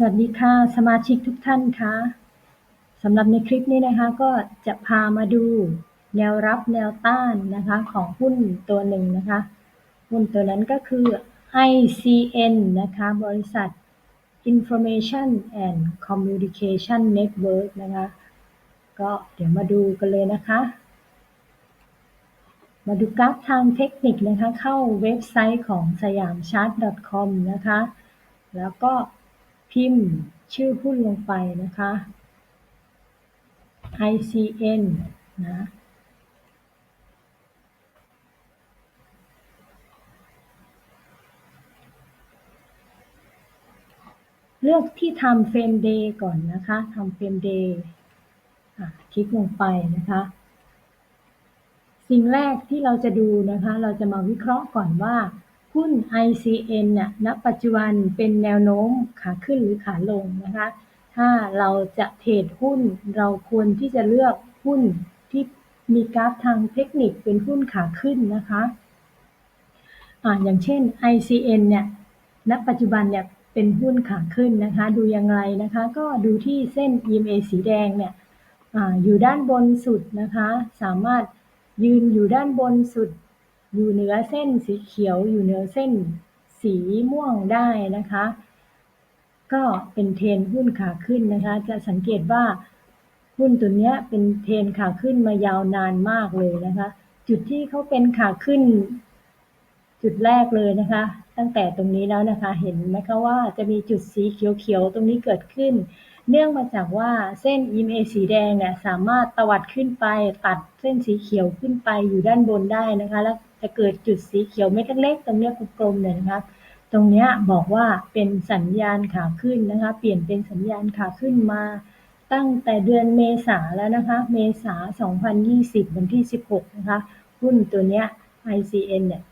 สวัสดีค่ะ สมาชิกทุกท่านคะสำหรับในคลิปนี้นะคะก็จะพามาดูแนวรับแนวต้านนะคะของหุ้นตัวหนึ่งนะคะ หุ้นตัวนั้นก็คือ ICN นะคะ บริษัท Information and Communication Network นะคะ ก็เดี๋ยวมาดูกันเลยนะคะ มาดูกราฟทางเทคนิคนะคะ เข้าเว็บไซต์ของสยามชาร์ต .com นะคะ แล้วก็ พิมพ์ชื่อหุ้นลงไปนะคะ ICN นะ เลือกที่ทำเฟรมเดย์ก่อนนะคะทำเฟรมเดย์คลิกลงไปนะคะ สิ่งแรกที่เราจะดูนะคะ เราจะมาวิเคราะห์ก่อนว่า หุ้น ICN เนี่ย ณ ปัจจุบันเป็นแนวโน้มขาขึ้นหรือขาลงนะคะ ถ้าเราจะเทรดหุ้น เราควรที่จะเลือกหุ้นที่มีกราฟทางเทคนิคเป็นหุ้นขาขึ้นนะคะอ่าอย่างเช่น ICN เนี่ย ณ ปัจจุบันเนี่ย เป็นหุ้นขาขึ้นนะคะ ดูอย่างไรนะคะ ก็ดูที่เส้น EMA สีแดงเนี่ยออยู่ด้านบนสุดนะคะ สามารถยืนอยู่ด้านบนสุด อยู่เหนือเส้นสีเขียว อยู่เหนือเส้นสีม่วงได้นะคะ ก็เป็นเทรนหุ้นขาขึ้นนะคะ จะสังเกตว่าหุ้นตัวนี้เป็นเทรนขาขึ้นมายาวนานมากเลยนะคะ จุดที่เขาเป็นขาขึ้น จุดแรกเลยนะคะ ตั้งแต่ตรงนี้แล้วนะคะเห็นไหมคะว่าจะมีจุดสีเขียวๆตรงนี้เกิดขึ้น เนื่องมาจากว่าเส้น EMA สีแดงเนี่ยสามารถตวัดขึ้นไปตัดเส้นสีเขียวขึ้นไปอยู่ด้านบนได้นะคะ แล้ว จะเกิดจุดสีเขียวเม็ดเล็กๆ ตรงนี้กลมๆเนี่ยนะคะตรงนี้บอกว่าเป็นสัญญาณขาขึ้นนะคะ เปลี่ยนเป็นสัญญาณขาขึ้นมา ตั้งแต่เดือนเมษาแล้วนะคะ เมษา 2020 วันที่ 16 นะคะ หุ้นตัวนี้ ICN เนี่ย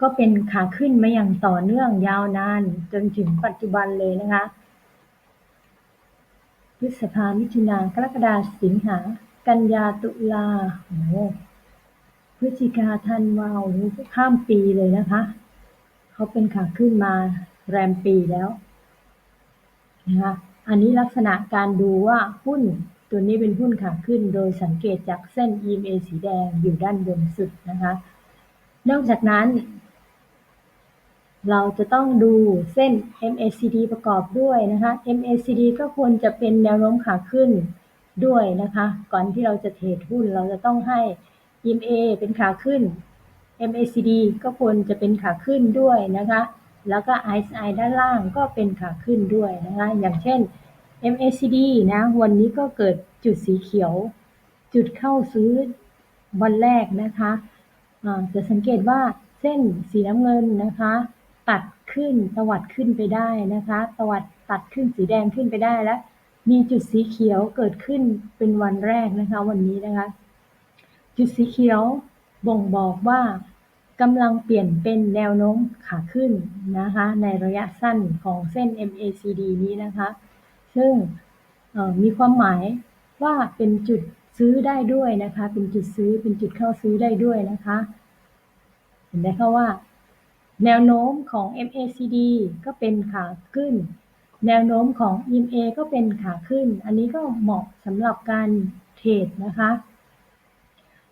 ก็เป็นขาขึ้นมาอย่างต่อเนื่องยาวนานจนถึงปัจจุบันเลยนะคะพฤษภามิถุนากรกฎาสิงหา กันยาตุลาโอ้ พฤศจิกา ธันวา โอ้ข้ามปีเลยนะคะ เขาเป็นขาขึ้นมาแรมปีแล้วนะคะ อันนี้ลักษณะการดูว่าหุ้นตัวนี้เป็นหุ้นขาขึ้น โดยสังเกตจากเส้น EMA สีแดงอยู่ด้านบนสุดนะคะ นอกจากนั้น เราจะต้องดูเส้น MACD ประกอบด้วยนะคะ MACD ก็ควรจะเป็นแนวโน้มขาขึ้นด้วยนะคะ ก่อนที่เราจะเทรดหุ้นเราจะต้องให้ EMA เป็นขาขึ้น MACD ก็ควรจะเป็นขาขึ้นด้วยนะคะ แล้วก็ RSI ด้านล่างก็เป็นขาขึ้นด้วยนะคะ อย่างเช่น MACD นะ วันนี้ก็เกิดจุดสีเขียว จุดเข้าซื้อวันแรกนะคะะจะสังเกตว่าเส้นสีน้ำเงินนะคะ ตัดขึ้นตวัดขึ้นไปได้นะคะ ตวัดตัดขึ้นสีแดงขึ้นไปได้แล้ว มีจุดสีเขียวเกิดขึ้นเป็นวันแรกนะคะ วันนี้นะคะ จุดสีเขียวบ่งบอกว่ากำลังเปลี่ยนเป็นแนวโน้มขาขึ้นนะคะในระยะสั้นของเส้น MACD นี้นะคะ ซึ่งมีความหมายว่าเป็นจุดซื้อได้ด้วยนะคะ เป็นจุดซื้อเป็นจุดเข้าซื้อได้ด้วยนะคะ เห็นไหมคะว่า แนวโน้มของ MACD ก็เป็นขาขึ้น แนวโน้มของ EMA ก็เป็นขาขึ้น อันนี้ก็เหมาะสำหรับการเทรดนะคะ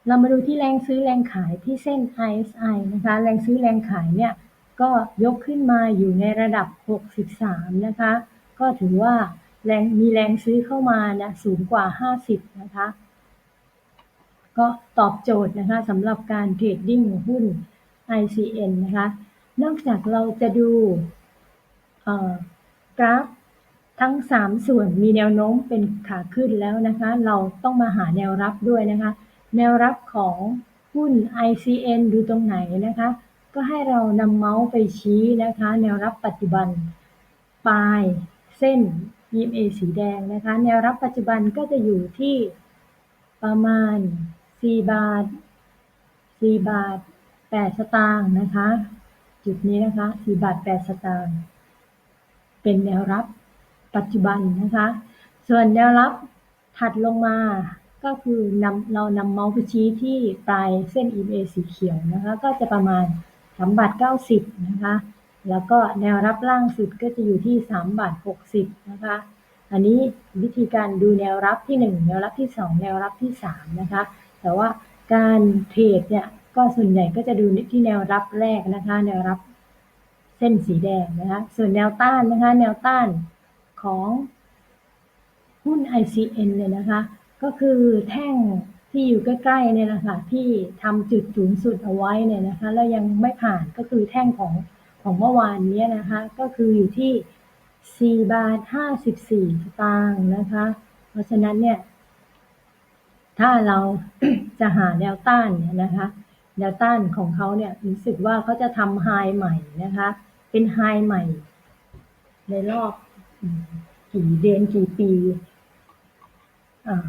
เรามาดูที่แรงซื้อแรงขายที่เส้น RSI นะคะ แรงซื้อแรงขายเนี่ยก็ยกขึ้นมาอยู่ในระดับ 63 นะคะ ก็ถือว่าแรงมีแรงซื้อเข้ามานะสูงกว่า 50 นะคะ ก็ตอบโจทย์นะคะสำหรับการเทรดดิ้งหุ้น ICN นะคะ นอกจากเราจะดูกราฟทั้ง 3 ส่วนมีแนวโน้มเป็นขาขึ้นแล้วนะคะ เราต้องมาหาแนวรับด้วยนะคะ แนวรับของหุ้น ICN ดูตรงไหนนะคะ ก็ให้เรานำเมาส์ไปชี้นะคะ แนวรับปัจจุบัน ปลายเส้น EMA สีแดงนะคะ แนวรับปัจจุบันก็จะอยู่ที่ประมาณ 4 บาท 4 บาท 8 สตางค์นะคะ จุดนี้นะคะ 4 บาท 8 สตางค์เป็นแนวรับปัจจุบันนะคะ ส่วนแนวรับถัดลงมา ก็คือนำเรานำเมาส์ไปชี้ที่ปลายเส้น EMA สีเขียวนะคะ ก็จะประมาณ3บาท90 นะคะ แล้วก็แนวรับล่างสุดก็จะอยู่ที่3บาท60 นะคะ อันนี้วิธีการดูแนวรับที่ 1 แนวรับที่ 2 แนวรับที่ 3 นะคะ แต่ว่าการเทรดเนี่ยก็ส่วนใหญ่ก็จะดูที่แนวรับแรกนะคะ แนวรับเส้นสีแดงนะคะ ส่วนแนวต้านนะคะ แนวต้านของหุ้น ICN เนี่ยนะคะ ก็คือแท่งที่อยู่ใกล้ๆเนี่ยนะคะที่ทำจุดสูงสุดเอาไว้เนี่ยนะคะแล้วยังไม่ผ่านก็คือแท่งของของเมื่อวานนี้นะคะก็คืออยู่ที่ 4 บาท 54 สตางค์นะคะ เพราะฉะนั้นเนี่ยถ้าเราจะหาแนวต้านเนี่ยนะคะแนวต้านของเขาเนี่ยรู้สึกว่าเขาจะทำไฮใหม่นะคะ เป็นไฮใหม่ ในรอบกี่เดือนกี่ปีอ่า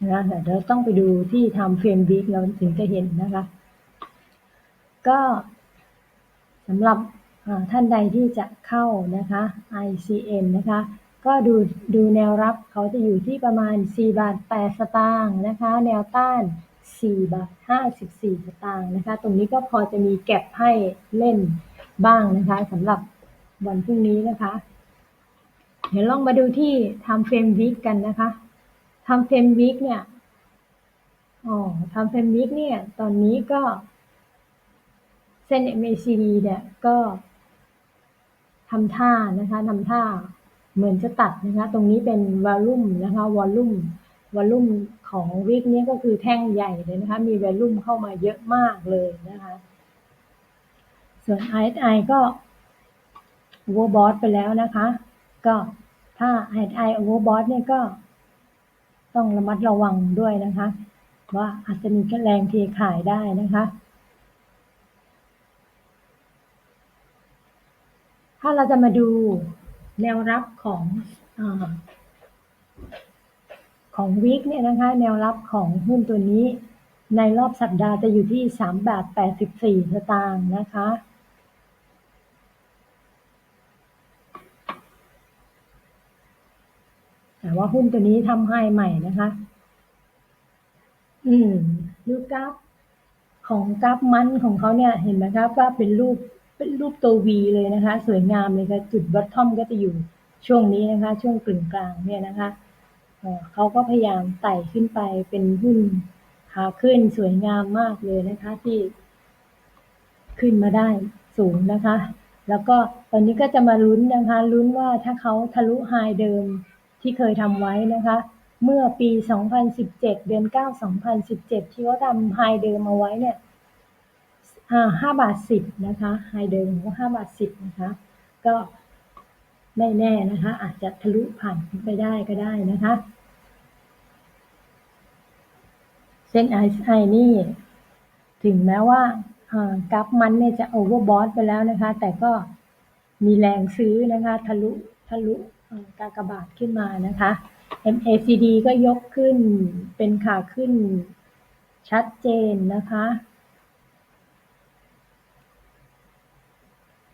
นะคะเดี๋ยวต้องไปดูที่ทำเฟรมวิกเราถึงจะเห็นนะคะ ก็สำหรับท่านใดที่จะเข้านะคะ ICN นะคะ ก็ดูดูแนวรับเขาจะอยู่ที่ประมาณ 4 บาท 8 สตางค์นะคะ แนวต้าน 4 บาท 54 สตางค์นะคะ ตรงนี้ก็พอจะมีแก็บให้เล่นบ้างนะคะสำหรับวันพรุ่งนี้นะคะ เดี๋ยวลองมาดูที่ทำเฟรมวิกกันนะคะ ทำเฟรมวิกเนี่ย อ๋อทำเฟรมวิกเนี่ย ตอนนี้ก็เส้น MACD เนี่ยก็ทำท่านะคะทำท่าเหมือนจะตัดนะคะ ตรงนี้เป็นวอลลุ่มนะคะ วอลลุ่ม วอลลุ่มของวิกนี้ก็คือแท่งใหญ่เลยนะคะ มีวอลลุ่มเข้ามาเยอะมากเลยนะคะ ส่วน RSI ก็ overbought ไปแล้วนะคะ ก็ถ้า RSI overbought เนี่ยก็ ต้องระมัดระวังด้วยนะคะ ว่าอาจจะมีแรงเทขายได้นะคะ ถ้าเราจะมาดูแนวรับของอของวิกเนี่ยนะคะ แนวรับของหุ้นตัวนี้ในรอบสัปดาห์จะอยู่ที่ 3 บาท 84 สตางค์นะคะแต่ ว่าหุ้นตัวนี้ทำให้ใหม่นะคะ อืมดูกราฟของกราฟมันของเขาเนี่ยเห็นไหมครับว่าเป็นรูปเป็นรูปตัววีเลยนะคะ สวยงามเลยค่ะจุดบอททอมก็จะอยู่ช่วงนี้นะคะ ช่วงกึ่งกลางเนี่ยนะคะเขาก็พยายามไต่ขึ้นไปเป็นหุ้นขาขึ้นสวยงามมากเลยนะคะ ที่ขึ้นมาได้สูงนะคะ แล้วก็ตอนนี้ก็จะมาลุ้นนะคะลุ้นว่าถ้าเขาทะลุไฮเดิม ที่เคยทำไว้นะคะ เมื่อปี 2017 เดือน 9 2017 ที่เขาทำไฮเดิมเอาไว้เนี่ยห้าบาทสิบนะคะไฮเดิมก็ห้าบาทสิบนะคะ ก็ไม่แน่นะคะ อาจจะทะลุผ่านไปได้ก็ได้นะคะเส้นไอไอนี่ถึงแม้ว่ากราฟมันเนี่ยจะโอเวอร์บอทไปแล้วนะคะ แต่ก็มีแรงซื้อนะคะ ทะลุทะลุ กากบาทขึ้นมานะคะ MACD ก็ยกขึ้นเป็นขาขึ้นชัดเจนนะคะ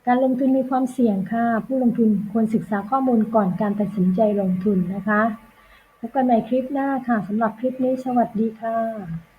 การลงทุนมีความเสี่ยงค่ะ ผู้ลงทุนควรศึกษาข้อมูลก่อนการตัดสินใจลงทุนนะคะ พบกันใหม่คลิปหน้าค่ะสำหรับคลิปนี้สวัสดีค่ะ